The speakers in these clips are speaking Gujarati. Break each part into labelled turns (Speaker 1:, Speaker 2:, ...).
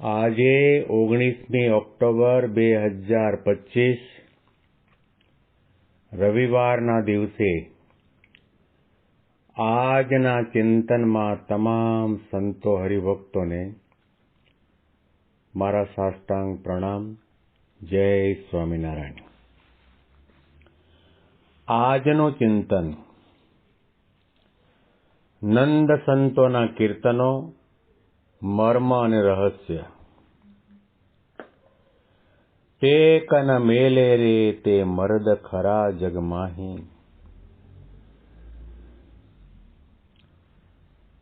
Speaker 1: આજે ઓગણીસમી ઓક્ટોબર બે હજાર પચીસ, રવિવારના દિવસે આજના ચિંતનમાં તમામ સંતો હરિભક્તોને મારા સાષ્ટાંગ પ્રણામ. જય સ્વામિનારાયણ. આજનું ચિંતન નંદ સંતોના કીર્તનો મર્મ અને રહસ્ય તે કન મેલે રે તે મર્દ ખરા જગમાહી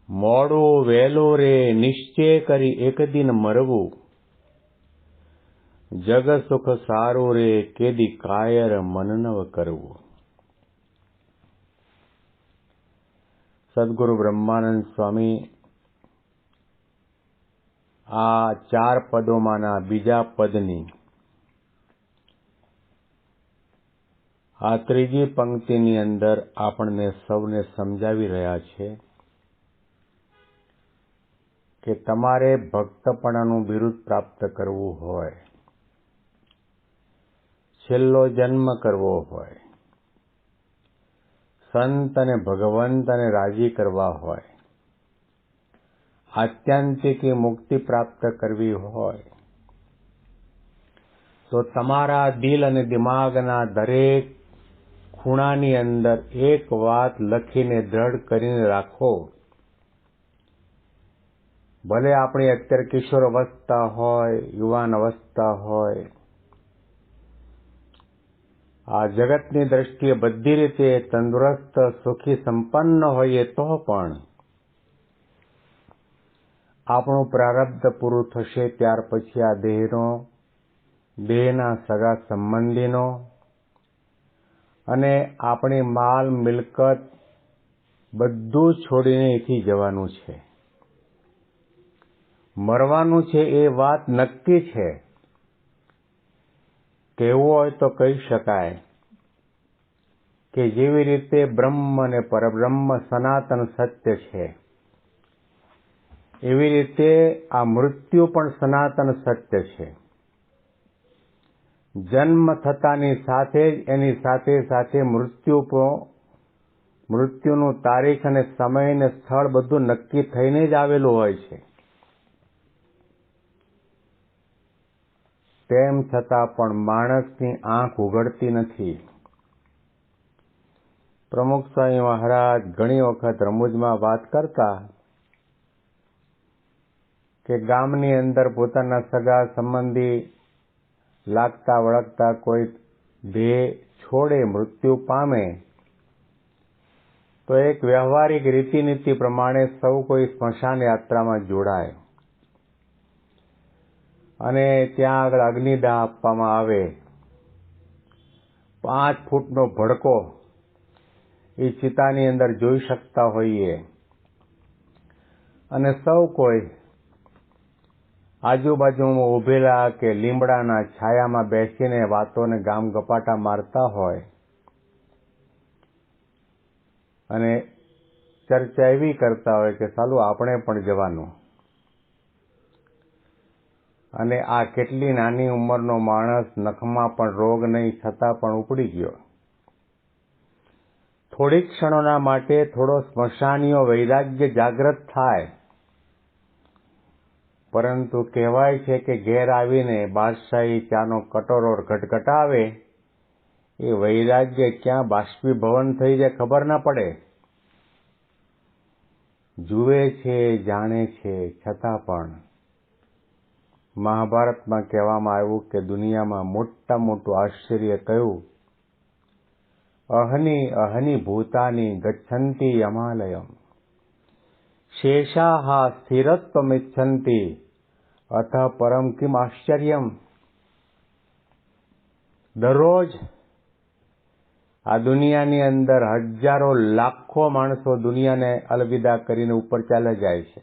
Speaker 1: મોડો વહેલું રે નિશ્ચય કરી એક દિન મરવું જગ સુખ સારું રે કેદી કાયર મનનવ કરવું સદગુરુ બ્રહ્માનંદ સ્વામી આ ચાર પદોમાંના બીજા પદની આ ત્રીજી પંક્તિની અંદર આપણને સૌને સમજાવી રહ્યા છે કે તમારે ભક્તપણાનું બિરુદ પ્રાપ્ત કરવું હોય, છેલ્લો જન્મ કરવો હોય, સંત અને ભગવંત અને રાજી કરવા હોય આત્યંતિકી મુક્તિ પ્રાપ્ત કરવી હોય, તો તમારા દિલ અને દિમાગના દરેક ખૂણાની અંદર એક વાત લખીને દ્રઢ કરીને રાખો. ભલે આપણી અત્યારે કિશોર અવસ્થા હોય, યુવાન અવસ્થા હોય, આ જગતની દ્રષ્ટિએ બધી રીતે તંદુરસ્ત, સુખી, સંપન્ન હોઈએ તો પણ આપણું પ્રારબ્ધ પૂરું થશે ત્યાર પછી આ દેહનો, દેહના સગા સંબંધીનો અને આપણી માલ મિલકત બધું છોડીને અહીંથી જવાનું છે. મરવાનું છે એ વાત નક્કી છે. કહેવું હોય તો કહી શકાય કે જેવી રીતે બ્રહ્મ અને પરબ્રહ્મ સનાતન સત્ય છે. એવી રીતે આ મૃત્યુ પણ સનાતન સત્ય છે. જન્મ થતાની સાથે જ એની સાથે સાથે મૃત્યુ મૃત્યુનું તારીખ અને સમય ને સ્થળ બધું નક્કી થઈને જ આવેલું હોય છે. તેમ છતાં પણ માણસની આંખ ઉઘડતી નથી. પ્રમુખ સ્વામી મહારાજ ઘણી વખત રમૂજમાં વાત કરતા કે ગામની અંદર પોતાના સગા સંબંધી લાગતા વળગતા કોઈ ભે છોડે મૃત્યુ પામે, તો એક વ્યવહારિક રીતિનીતિ પ્રમાણે સૌ કોઈ સ્મશાન યાત્રામાં જોડાય. અને ત્યાં આગળ અગ્નિદાહ આપવામાં આવે. પાંચ ફૂટનો ભડકો એ ચિતાની અંદર જોઈ શકતા હોઈએ. અને સૌ કોઈ આજુબાજુમાં ઉભેલા કે લીમડાના છાયામાં બેસીને વાતોને ગામ ગપાટા મારતા હોય. અને ચર્ચા એવી કરતા હોય કે સાલું આપણે પણ જવાનું. અને આ કેટલી નાની ઉંમરનો માણસ નખમાં પણ રોગ નહીં, છતાં પણ ઉપડી ગયો. થોડીક ક્ષણોના માટે થોડો સ્મશાનીય વૈરાગ્ય જાગ્રત થાય. પરંતુ કહેવાય છે કે ઘેર આવીને બાદશાહી ચાનો કટોરો ઘટઘટાવે, એ વૈરાગ્ય ક્યાં બાષ્પીભવન થઈ જાય ખબર ના પડે. જુએ છે, જાણે છે, છતાં પણ મહાભારતમાં કહેવામાં આવ્યું કે દુનિયામાં મોટા મોટું આશ્ચર્ય કયું? અહની અહની ભૂતાની ગચ્છંતી યમાલયમ. શેષાહા સ્થિરત્વમિચ્છંતી. અથ પરમ કિમ આશ્ચર્ય દરરોજ આ દુનિયાની અંદર હજારો લાખો માણસો દુનિયાને અલવિદા કરીને ઉપર ચાલે જાય છે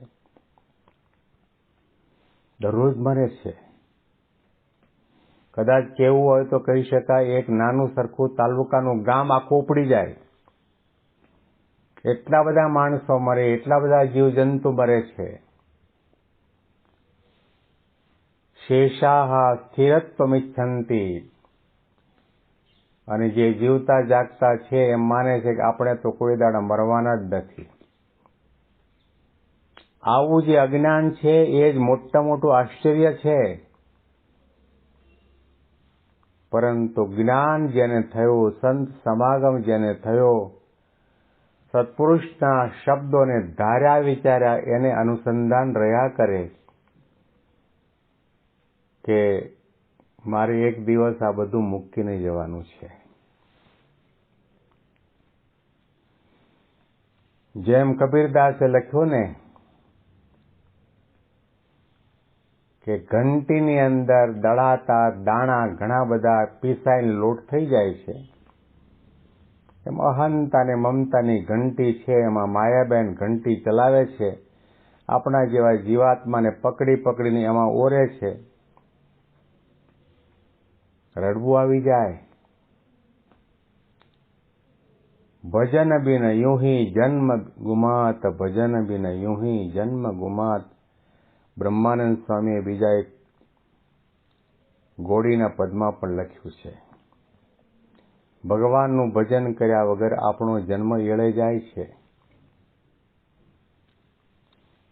Speaker 1: દરરોજ મરે છે કદાચ કેવું હોય તો કહી શકાય એક નાનું સરખું તાલુકાનું ગામ આખું ઉપડી જાય એટલા બધા માણસો મરે એટલા બધા જીવજંતુ મરે છે શેષાહ સ્થિરત્વમિચ્છંતિ અને જે જીવતા જાગતા છે, એમ માને છે કે આપણે તો કોઈ દાડા મરવાના જ નથી. આવું જે અજ્ઞાન છે, એ જ મોટા મોટું આશ્ચર્ય છે. પરંતુ જ્ઞાન જેને થયું, સંત સમાગમ જેને થયો, સત્પુરુષના શબ્દોને ધાર્યા વિચાર્યા, એને અનુસંધાન રહ્યા કરે કે મારે એક દિવસ આ બધું મૂકીને જવાનું છે. જેમ કબીરદાસે લખ્યું ને કે ઘંટીની અંદર દળાતા દાણા ઘણા બધા પીસાઈને લોટ થઈ જાય છે. એમ અહંતા અને મમતાની ઘંટી છે, એમાં માયાબેન ઘંટી ચલાવે છે. આપણા જેવા જીવાત્માને પકડી પકડીને એમાં ઓરે છે. રડવું આવી જાય. ભજન બિન યુહી જન્મ ગુમાત, ભજન બિન યુહી જન્મ ગુમાત. બ્રહ્માનંદ સ્વામીએ બીજા એક ગોળીના પદમાં પણ લખ્યું છે. ભગવાનનું ભજન કર્યા વગર આપણો જન્મ એળે જાય છે.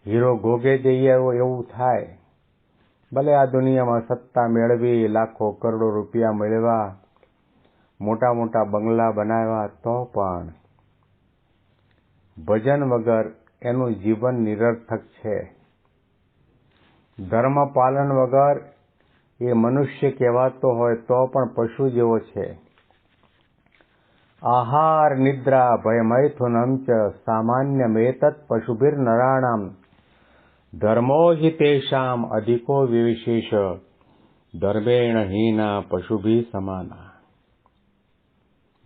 Speaker 1: હીરો ગોગે જઈએ એવું થાય. ભલે આ દુનિયામાં સત્તા મેળવી લાખો કરોડો રૂપિયા મેળવ્યા, મોટા મોટા બંગલા બનાવ્યા, તો પણ ભજન વગર એનું જીવન નિરર્થક છે. ધર્મ પાલન વગર એ મનુષ્ય કહેવાતો હોય તો પણ પશુ જેવો છે. આહાર, નિદ્રા ભય મૈથુનમ ચ સામાન્ય, મેતત, પશુભીર, નરાણામ ધર્મો હિ તેષામ અધિકો વિવિશેષ ધર્મેણ હીના પશુભી સમાના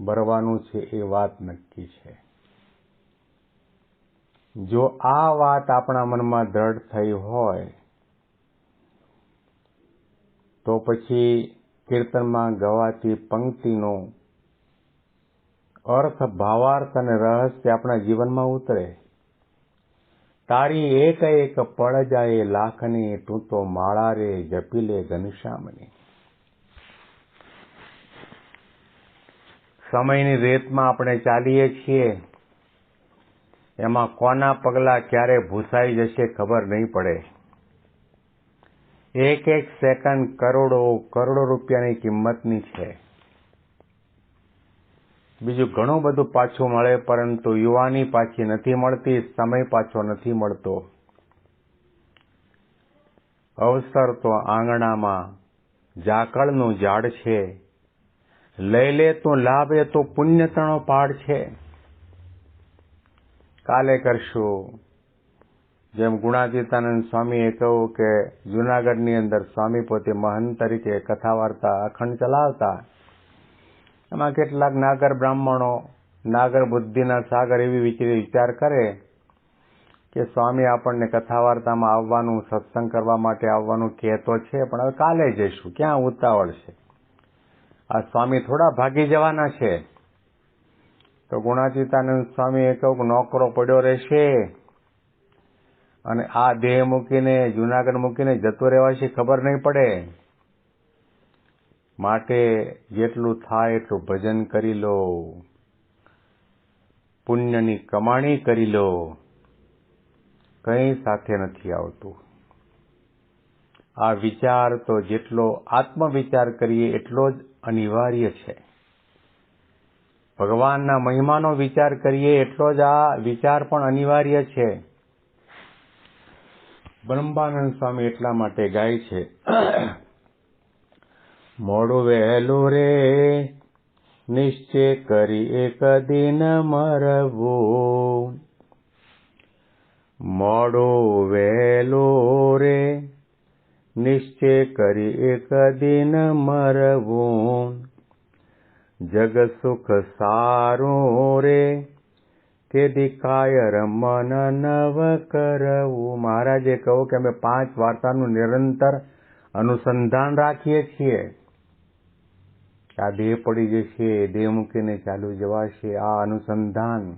Speaker 1: બરવાનું છે એ વાત નક્કી છે। જો આ વાત આપણા મનમાં દ્રઢ થઈ હોય, તો પછી કીર્તનમાં ગવાતી પંક્તિનો અર્થ, ભાવાર્થ અને રહસ્ય આપણા જીવનમાં ઉતરે. તારી એક એક પળ જાય લાખની તું તો માળા રે જપી લે ઘનશ્યામની. સમયની રેતમાં આપણે ચાલીએ છીએ. એમાં કોના પગલા ક્યારે ભૂસાઈ જશે ખબર નહીં પડે. એક એક સેકન્ડ કરોડો કરોડો રૂપિયાની કિંમતની છે. બીજું ઘણું બધું પાછું મળે, પરંતુ યુવાની પાછી નથી મળતી, સમય પાછો નથી મળતો. અવસર તો આંગણામાં, ઝાકળનું ઝાડ છે. લઈ લે તો લાભ તો પુણ્યતણો પાડ છે. કાલે કરશું. જેમ ગુણાતીતાનંદ સ્વામીએ કહ્યું કે જુનાગઢની અંદર સ્વામી પોતે મહંત તરીકે કથા વાર્તા અખંડ ચલાવતા. એમાં કેટલાક નાગર બ્રાહ્મણો, નાગર બુદ્ધિના સાગર એવી વિચાર કરે કે સ્વામી આપણને કથા વાર્તામાં આવવાનું, સત્સંગ કરવા માટે આવવાનું કહેતો છે, પણ હવે કાલે જઈશું. ક્યાં ઉતાવળ છે? આ સ્વામી થોડા ભાગી જવાના છે. તો ગુણાતીતાનંદ સ્વામીએ કહ્યું નોકરો પડ્યો રહેશે અને આ દેહ મૂકીને, જુનાગઢ મૂકીને જતો રહેવાથી ખબર નહીં પડે. માટે જેટલું થાય એટલું ભજન કરી લો. પુણ્યની કમાણી કરી લો. કંઈ સાથે નથી આવતું. આ વિચાર તો જેટલો આત્મવિચાર કરીએ એટલો જ અનિવાર્ય છે. ભગવાનના મહિમાનો વિચાર કરીએ એટલો જ આ વિચાર પણ અનિવાર્ય છે. બ્રહ્માનંદ સ્વામી એટલા માટે ગાય છે. મોડું વહેલું રે. નિશ્ચય કરી એક દિન મરવું. મોડું વહેલું રે. નિશ્ચય કરી એક દિન મરવું. જગ સુખ સારું રે. કે દિખાય મન નવ કરવું. મહારાજે કહો કે અમે પાંચ વાર્તાનું નિરંતર અનુસંધાન રાખીએ છીએ. આ દેહ પડી જશે, દેહ મૂકીને ચાલુ જવાશે, આ અનુસંધાન.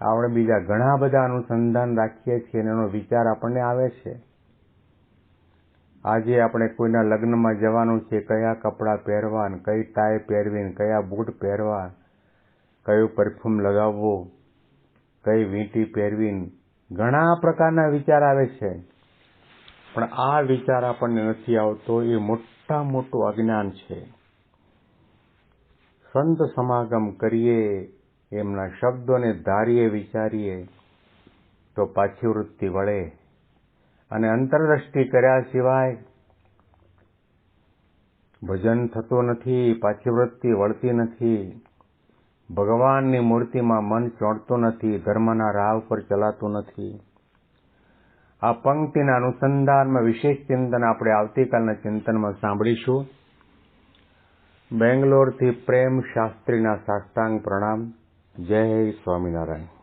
Speaker 1: આપણે બીજા ઘણા બધા અનુસંધાન રાખીએ છીએ અને એનો વિચાર આપણને આવે છે. આજે આપણે કોઈના લગ્નમાં જવાનું છે, કયા કપડાં પહેરવા કઈ ટાઈ પહેરવી કયા બૂટ પહેરવા કયું પરફ્યુમ લગાવવું, કઈ વીંટી પહેરવી ઘણા પ્રકારના વિચાર આવે છે. પણ આ વિચાર આપણને નથી આવતો, એ મોટા મોટું અજ્ઞાન છે. સંત સમાગમ કરીએ, એમના શબ્દોને ધારીએ, વિચારીએ, તો પાછી વૃત્તિ વળે. અને અંતરદ્રષ્ટિ કર્યા સિવાય ભજન થતું નથી પાછી વૃત્તિ વળતી નથી. ભગવાનની મૂર્તિમાં મન ચોંટતું નથી, ધર્મના રાહ પર ચલાતું નથી. આ પંક્તિના અનુસંધાનમાં વિશેષ ચિંતન આપણે આવતીકાલના ચિંતનમાં સાંભળીશું. બેંગ્લોરથી પ્રેમ શાસ્ત્રીના સાષ્ટાંગ પ્રણામ. જય સ્વામિનારાયણ.